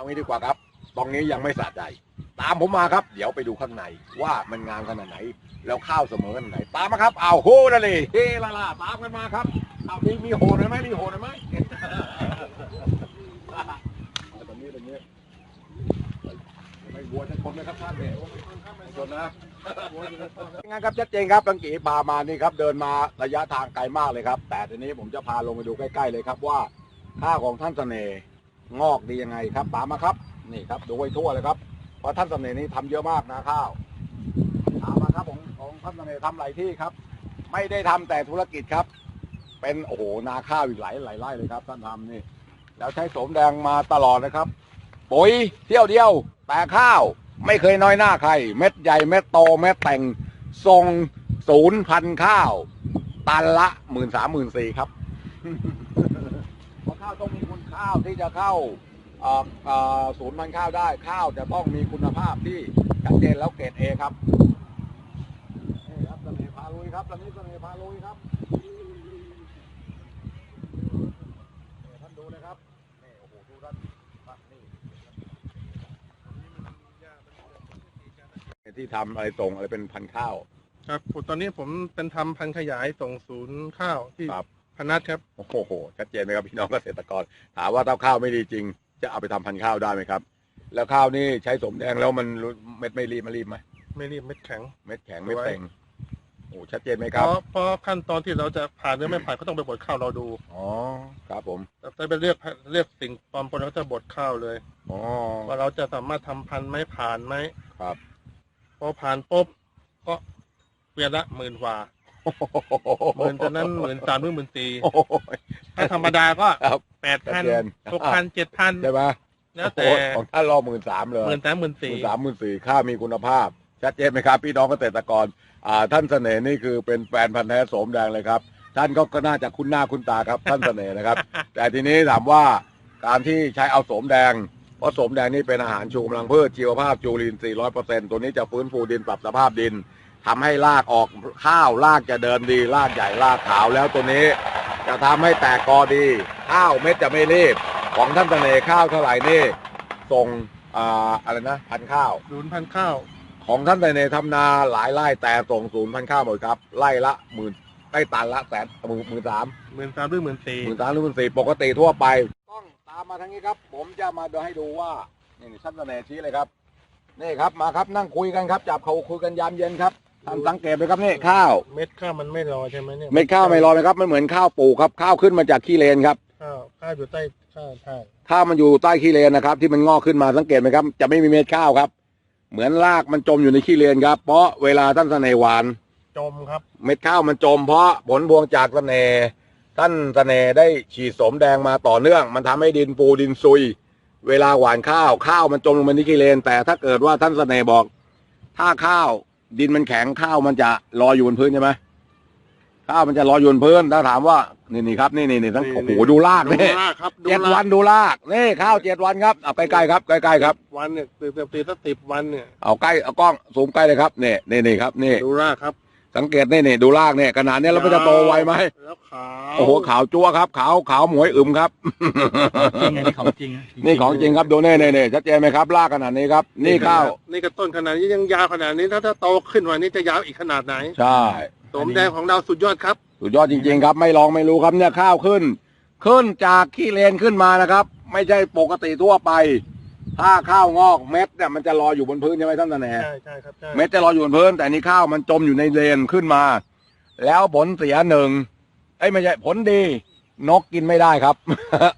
เอางี้ดีกว่าครับ ตรงนี้ยังไม่สะใจ ตามผมมาครับ เดี๋ยวไปดูข้างในว่ามันงามขนาดไหน แล้วข้าวเสมอขนาดไหน ตามมาครับเอาโหนั่นเลยเฮล่าล่าตามกันมาครับเอามีมีโหนไหมมีโหนไหมเอาตรงนี้ตรงนี้ไม่วัวจะชนนะครับท่านเนี่ยไม่ชนนะงานครับชัดเจนครับตังกีพามานี่ครับ เดินมาระยะทางไกลมากเลยครับ แต่ทีนี้ผมจะพาลงไปดูใกล้ๆเลยครับว่าข้าของท่านเสน่ห์ งอกดียังไงครับตามมาครับ นี่ครับดูไว้ทั่วเลยครับเพราะท่านเสน่ห์นี้ทำเยอะมากนะข้าวถามมาครับของของท่านเสน่ห์ทำหลายที่ครับ ไม่ได้ทำแต่ธุรกิจครับ เป็นโอ้โหนาข้าวอีกหลายหลายไร่เลยครับ ท่านทำนี่ แล้วใช้โสมแดงมาตลอดนะครับปุ๋ยเที่ยวเดียว แต่ข้าวไม่เคยน้อยหน้าใคร เม็ดใหญ่เม็ดโตเม็ดแต่งทรงศูนย์พันข้าว ตันละหมื่นสามหมื่นสี่ครับ เพราะข้าวต้องมีคุณ ข้าวที่จะเข้าเอ่อเอ่อศูนย์พันธุ์ข้าวได้ข้าวจะต้องมีคุณภาพที่ชัดเจนแล้วเกรดเอครับนี่ครับเสน่ห์พาลุยครับตอนนี้เสน่ห์พาลุยครับนี่ท่านดูนะครับนี่โอ้โหดูท่านท่านนี่ที่ทำอะไรตรงอะไรเป็นพันธุ์ข้าว ครับผมตอนนี้ผมเป็นทำพันธุ์ขยายส่งศูนย์ข้าวที่ครับพ นัสครับโอ้โหชัดเจนไหมครับพี่น้องเกษตรกร ถามว่าถ้าข้าวไม่ดีจริง จะเอาไปทำพันธุ์ข้าวได้ไหมครับ แล้วข้าวนี่ใช้สมแดงแล้วมันรู้เม็ดไม่รีบมันรีบไหมไม่รีบเม็ดแข็ง เม็ดแข็งไม่ไว้เต็งโอ้ชัดเจนไหมเพครับราะเพราะขั้นตอนที่เราจะผ่านหรือไม่ผ่านก็ต้องไปบดข้าวเราดูอ๋อครับผมแต่ไปเลือกเลือกสิ่งปลอมปนแล้วจะบดข้าวเลยอ๋อว่าเราจะสามารถทำพันธุ์ไหม่ผ่านไหมครับ พอผ่านปุ๊บก็เวียนละหมื่นกว่า หมื่นจากนั้นหมื่นสามหรือหมื่นสี่โอ้โหถ้าธรรมดาก็ครับแปดพันชัดเจนหกพันเจ็ดพันใช่ไหมแล้วแต่โอ้โหของท่านรอหมื่นสามเลยหมื่นสามหมื่นหมื่สี่นสามหมื่นสี่ข้าวมีคุณภาพ ชัดเจนไหมครับ พี่น้องเกษตรกรอ่าท่านเสน่ห์นี่คือเป็นแฟนพันธุ์แท้โสมแดงเลยครับ ท่านก็ก็น่าจะคุ้นหน้าคุ้นตาครับ ท่านเสน่ห์นะครับ แต่ทีนี้ถามว่าการที่ใช้เอาโสมแดงเพราะโสมแดงนี่เป็นอาหารชูกำลังพืชชีวภาพจูรินทรีย์ร้อยเปอร์เซ็นต์ตัวนี้จะฟื้นฟูดินปรับสภาพดิน ทำให้รากออกข้าวรากจะเดินดีรากใหญ่รากขาวแล้วตัวนี้ จะทำให้แตกกอดี ข้าวเม็ดจะไม่รีบ ของท่านเสน่ห์ข้าวเท่าไหร่นี่ส่งอ่าอะไรนะพันธุ์ข้าวศูนย์พันธุ์ข้าว ของท่านเสน่ห์ทำนาหลายไร่แต่ส่งศูนย์พันธุ์ข้าวหมดครับไร่ละหมื่นได้ตันละแสนหมื่นหมื่นสามหมื่นสามหรือหมื่นสี่หมื่นสามหรือหมื่นสี่ปกติทั่วไป ต้องตามมาทางนี้ครับ ผมจะมาดูให้ดูว่านี่ท่านเสน่ห์ชี้เลยครับนี่ครับมาครับนั่งคุยกันครับจับเขาคุยกันยามเย็นครับ ท่านสังเกตไหมครับนี่ข้าวเม็ดข้าวมันไม่รอใช่ไหมเนี่ยเม็ดข้าวไม่รอเลยครับมันเหมือนข้าวปลูกครับข้าวขึ้นมาจากขี้เลนครับข้าวข้าวอยู่ใต้ข้าวใช่ถ้ามันอยู่ใต้ขี้เลนนะครับ ที่มันงอกขึ้นมาสังเกตไหมครับ จะไม่มีเม็ดข้าวครับ เหมือนรากมันจมอยู่ในขี้เลนครับ เพราะเวลาท่านเสน่ห์หวานจมครับ เม็ดข้าวมันจม เพราะผลพวงจากเสน่ห์ท่านเสน่ห์ได้ฉีดสมแดงมาต่อเนื่อง มันทำให้ดินปูดินซุย เวลาหว่านข้าวข้าวมันจมลงไปในขี้เลน แต่ถ้าเกิดว่าท่านเสน่ห์บอก ถ้าข้าว ดินมันแข็งข้าวมันจะลอยอยู่บนพื้นใช่ไหมข้าวมันจะลอยอยู่บนพื้นถ้าถามว่านี่นี่ครับนี่นี่นี่ทั้งนี่โอ้โหนี่ ดูรากดูนี่รากครับดูเจ็ดรากวันดูรากนี่ข้าวเจ็ดวันครับเอาใกล้ๆครับใกล้ๆครับวันเนี่ยตีตีตีสักสิบวันเนี่ยเอาใกล้เอากล้องซูมใกล้เลยครับนี่นี่นี่ครับนี่ดูรากครับ สังเกตนี่นี่ดูรากเนี่ยขนาดเนี้ยแล้วมันจะโตไวไหมแล้วขาวโอ้โหขาวจั๊วครับ ขาวขาวหมวยอึมครับนี่ไงนี่ของจริงอะนี่ของจริงครับดูเน่เน่เน่ชัดเจนไหมครับรากขนาดนี้ครับ นี่ข้าวนี่ก็ต้นขนาดนี้ยังยาวขนาดนี้ถ้าถ้าโตขึ้นวันนี้จะยาวอีกขนาดไหนใช่สมแดงของเราสุดยอดครับ สุดยอดจริง ๆ ครับ ไม่ลองไม่รู้ครับเนี่ยข้าวขึ้น ขึ้นจากขี้เลนขึ้นมานะครับ ไม่ใช่ปกติทั่วไป ถ้าข้าวงอกเม็ดเนี่ยมันจะลอยอยู่บนพื้นใช่ไหมท่านตาแหน่ใช่ใช่ครับใช่เม็ดจะลอยอยู่บนพื้น แต่นี่ข้าวมันจมอยู่ในเลนขึ้นมา แล้วผลเสียหนึ่งเอ้ยไม่ใช่ผลดี นกกินไม่ได้ครับ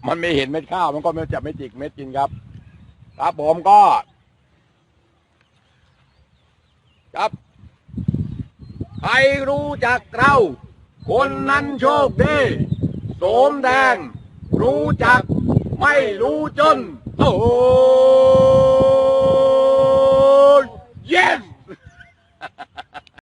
มันไม่เห็นเม็ดข้าวมันก็ไม่จะไม่จิกเม็ดกินครับ ครับผมก็ ครับ ใครรู้จักเราคนนั้นโชคดีโสมแดง รู้จักไม่รู้จน โอ้ย yes